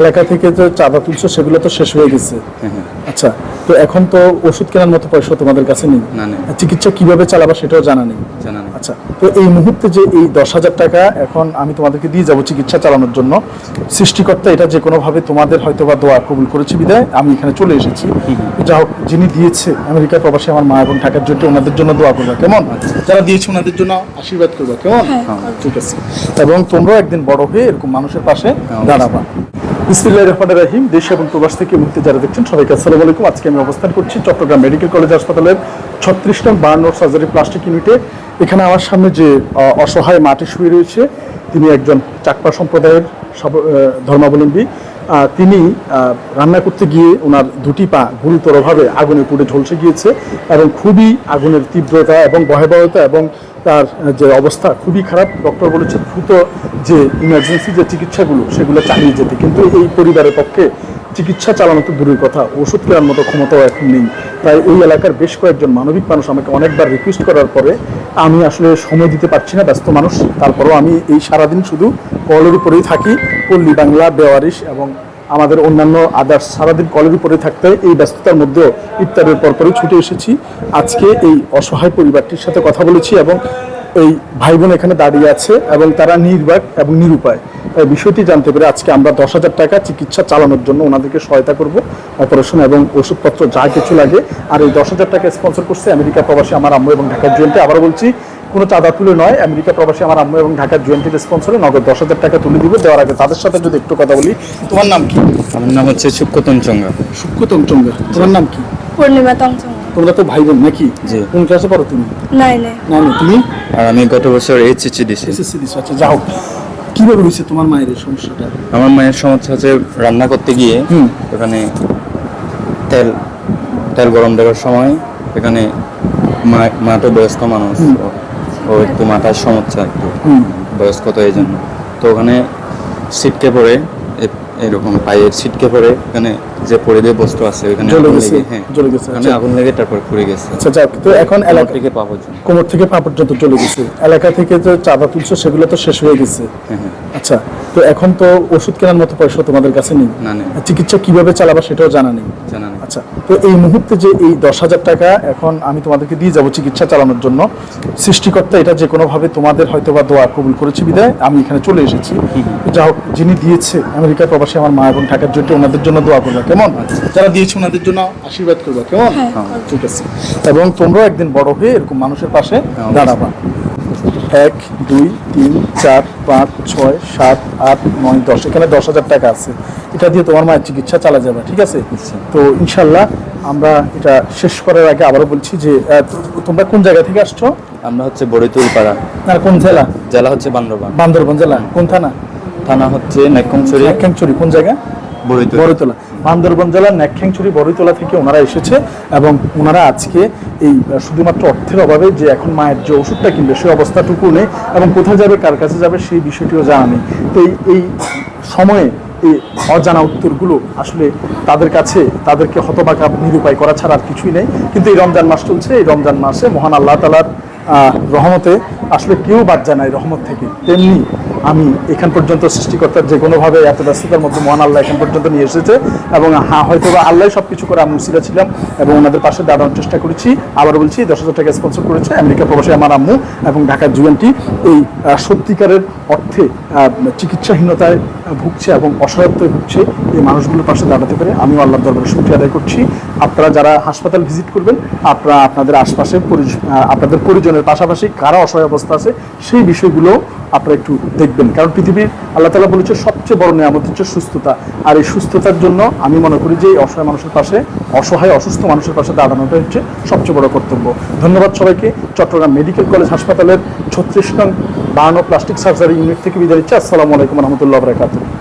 এলাকা থেকে যে চাঁদা তুলছো সেগুলো তো শেষ হয়ে গেছে। হ্যাঁ হ্যাঁ। আচ্ছা তো এখন তো ওষুধ কেনার মতো পয়সা তোমাদের কাছে নেই। না নেই। আর চিকিৎসা কীভাবে চালাবা সেটাও জানা নেই। আচ্ছা তো এই মুহূর্তে যে এই দশ হাজার টাকা এখন আমি তোমাদেরকে দিয়ে যাব চিকিৎসা চালানোর জন্য সৃষ্টিকর্তা এটা যে কোনোভাবে তোমাদের হয়তো বা দোয়া কবুল করেছে বিদায় আমি এখানে চলে এসেছি। যা হোক যিনি দিয়েছে আমেরিকা প্রবাসী আমার মা এবং ঢাকার জন্য ওনাদের জন্য দোয়া করবে কেমন? যারা দিয়েছে ওনাদের জন্য আশীর্বাদ করবে কেমন? ঠিক আছে। এবং তোমরাও একদিন বড় হয়ে এরকম মানুষের পাশে দাঁড়াবা। বিসমিল্লাহ রহমান রাহিম। দেশ এবং প্রবাস থেকে মুক্তি যারা দেখছেন, সবাইকে আসসালামু আলাইকুম। আজকে আমি অবস্থান করছি চট্টগ্রাম মেডিকেল কলেজ হাসপাতালের ছত্রিশ নং বার্নোর সার্জারি প্লাস্টিক ইউনিটে। এখানে আমার সামনে যে অসহায় মাটি শুয়ে রয়েছে, তিনি একজন চাকপা সম্প্রদায়ের ধর্মাবলম্বী। তিনি রান্না করতে গিয়ে ওনার দুটি পা গুরুতরভাবে আগুনে পুড়ে ঝলসে গিয়েছে এবং খুবই আগুনের তীব্রতা এবং ভয়াবহতা এবং তার যে অবস্থা খুবই খারাপ। ডক্টর বলেছে দ্রুত যে ইমার্জেন্সি যে চিকিৎসাগুলো, সেগুলো চালিয়ে যেতে। কিন্তু এই পরিবারের পক্ষে চিকিৎসা চালানো তো দূরের কথা। ওষুধ কেনার মতো ক্ষমতাও এখন নেই। তাই ওই এলাকার বেশ কয়েকজন মানবিক মানুষ আমাকে অনেকবার রিকোয়েস্ট করার পরে আমি আসলে সময় দিতে পারছি না, ব্যস্ত মানুষ। তারপরেও আমি এই সারাদিন শুধু কলের উপরেই থাকি। পল্লী বাংলা, বেওয়ারিশ এবং আমাদের অন্যান্য আদার্স সারাদিন কলের উপরে থাকতে এই ব্যস্ততার মধ্যেও ইফতারের পরপরই ছুটে এসেছি। আজকে এই অসহায় পরিবারটির সাথে কথা বলেছি এবং এই ভাই বোন এখানে দাঁড়িয়ে আছে এবং তারা নির্বাক এবং নিরুপায়। এই বিষয়টি জানতে পেরে আজকে আমরা দশ হাজার টাকা চিকিৎসা চালানোর জন্য ওনাদেরকে সহায়তা করব অপারেশন এবং ওষুধপত্র যা কিছু লাগে। আর এই দশ হাজার টাকা স্পন্সর করছে আমেরিকা প্রবাসী আমার আম্মু এবং ঢাকার জুয়েন্টে আবার বলছি কোনো চাঁদা তুলে নয়। আমেরিকা প্রবাসী আমার আম্মু এবং ঢাকার জুয়েন্টের স্পন্সরে নগদ দশ হাজার টাকা তুলে দিব। দেওয়ার আগে তাদের সাথে যদি একটু কথা বলি তোমার নাম কি? আমার নাম হচ্ছে সুক্ষতন চঙ্গা। সুক্ষতম চঙ্গা। তোমার নাম কি? পূর্ণিমা তংচং তোমরা তো ভাই বোন নাকি? জি। কোন ক্লাসে পড়ো তুমি? নাই নাই। না না, তুমি? আর আমি গত বছর এইচএসসি দিছি এসএসসি দিছো আচ্ছা যাও কীভাবে হয়েছে তোমার মায়ের সমস্যাটা? আমার মায়ের সমস্যা হচ্ছে রান্না করতে গিয়ে। ওখানে তেল তেল গরম দেওয়ার সময় এখানে মা মা তো বয়স্ক মানুষ। ও- একটু মাথার সমস্যা একটু বয়স্ক তো এই জন্য। তো ওখানে ছিটকে পড়ে এরকম পায়ের ছিটকে পড়ে এখানে যে পরিধেয় বস্তু আছে ওখানে জ্বলে গেছে, হ্যাঁ জ্বলে গেছে, আচ্ছা। আগুন লেগে তারপর পুড়ে গেছে। আচ্ছা যাক তো এখন এলাকা থেকে পা পর্যন্ত। কোমর থেকে পা পর্যন্ত চলে গেছে। এলাকা থেকে যে চাঁদা তুলছো সেগুলো তো শেষ হয়ে গেছে। হ্যাঁ হ্যাঁ। আচ্ছা তো এখন তো ওষুধ কেনার মতো পয়সা তোমাদের কাছে নেই। না নেই চিকিৎসা কীভাবে চালাবা সেটাও জানা নেই। জানা নেই। আচ্ছা তো এই মুহূর্তে যে এই দশ হাজার টাকা এখন আমি তোমাদেরকে দিয়ে যাব চিকিৎসা চালানোর জন্য সৃষ্টিকর্তা এটা যে কোনোভাবে তোমাদের হয়তো বা দোয়া কবুল করেছে বিদায় আমি এখানে চলে এসেছি। যা হোক যিনি দিয়েছে আমেরিকা প্রবাসী আমার মা এবং ঢাকার জন্য ওনাদের জন্য দোয়া করবে। কেমন? যারা দিয়েছে ওনাদের জন্য আশীর্বাদ করবে। কেমন? ঠিক আছে। এবং তোমরাও একদিন বড় হয়ে এরকম মানুষের পাশে দাঁড়াবা। এক দুই তিন চার পাঁচ ছয় সাত আট নয় দশ। এখানে দশ হাজার টাকা আছে। এটা দিয়ে তোমার মায়ের চিকিৎসা চালা যাবে ঠিক আছে? তো ইনশাল্লাহ আমরা এটা শেষ করার আগে আবারও বলছি যে তোমরা কোন জায়গা থেকে আসছো? আমরা হচ্ছে বড়িতুল পাড়া না কোন জেলা? জেলা হচ্ছে বান্দরবান। বান্দরবান জেলা। কোন থানা? থানা হচ্ছে নেকমছড়ি ন্যাকখ্যাংচুরি কোন জায়গা? বড়িতুল বান্দরবান জেলার ন্যাকখ্যাংচুরি বড়ইতলা থেকে ওনারা এসেছে এবং ওনারা আজকে এই শুধুমাত্র অর্থের অভাবে যে এখন মায়ের যে ওষুধটা কিনবে সেই অবস্থাটুকু নেই এবং কোথায় যাবে কার কাছে যাবে সেই বিষয়টিও জানা নেই। তো এই এই সময়ে এই অজানা উত্তরগুলো আসলে তাদের কাছে তাদেরকে হতবাকা নিরুপায় করা ছাড়া আর কিছুই নেই। কিন্তু এই রমজান মাস চলছে এই রমজান মাসে মহান আল্লাহ তালার আহ, রহমতে আসলে কেউ বাদ যায় না এই রহমত থেকে। তেমনি আমি এখান পর্যন্ত সৃষ্টিকর্তার যে কোনোভাবে এত ব্যস্ততার মধ্যে মহান আল্লাহ এখান পর্যন্ত নিয়ে এসেছে এবং হ্যাঁ হয়তো বা আল্লাহ সব কিছু করে আমি মুসিরা ছিলাম এবং ওনাদের পাশে দাঁড়ানোর চেষ্টা করেছি। আবার বলছি, দশ হাজার টাকা স্পন্সর করেছে আমেরিকা প্রবাসী আমার আম্মু এবং ঢাকার জুয়েনটি এই সত্যিকারের অর্থে চিকিৎসাহীনতায় ভুগছে এবং অসহায়ত্বয় ভুগছে এই মানুষগুলোর পাশে দাঁড়াতে পারে আমিও আল্লাহ দরবারে শুক্রিয়া আদায় করছি। আপনারা যারা হাসপাতাল ভিজিট করবেন, আপনারা আপনাদের আশপাশে আপনাদের পরিজনের পাশাপাশি কারা অসহায় অবস্থা আছে সেই বিষয়গুলো আপনারা একটু দেখবেন। কারণ পৃথিবীর আল্লাহ তালা বলেছে, সবচেয়ে বড় নিয়ামত হচ্ছে সুস্থতা। আর এই সুস্থতার জন্য আমি মনে করি যে অসহায় মানুষের পাশে, অসহায়, অসুস্থ মানুষের পাশে দাঁড়ানোটা হচ্ছে সবচেয়ে বড় কর্তব্য। ধন্যবাদ সবাইকে। চট্টগ্রাম মেডিকেল কলেজ হাসপাতালের ছত্রিশ নং বাহান্ন প্লাস্টিক সার্জারি ইউনিট থেকে বিদায় নিচ্ছে। আসসালামু আলাইকুম রহমতুল্লাহ বরাকাতুহ।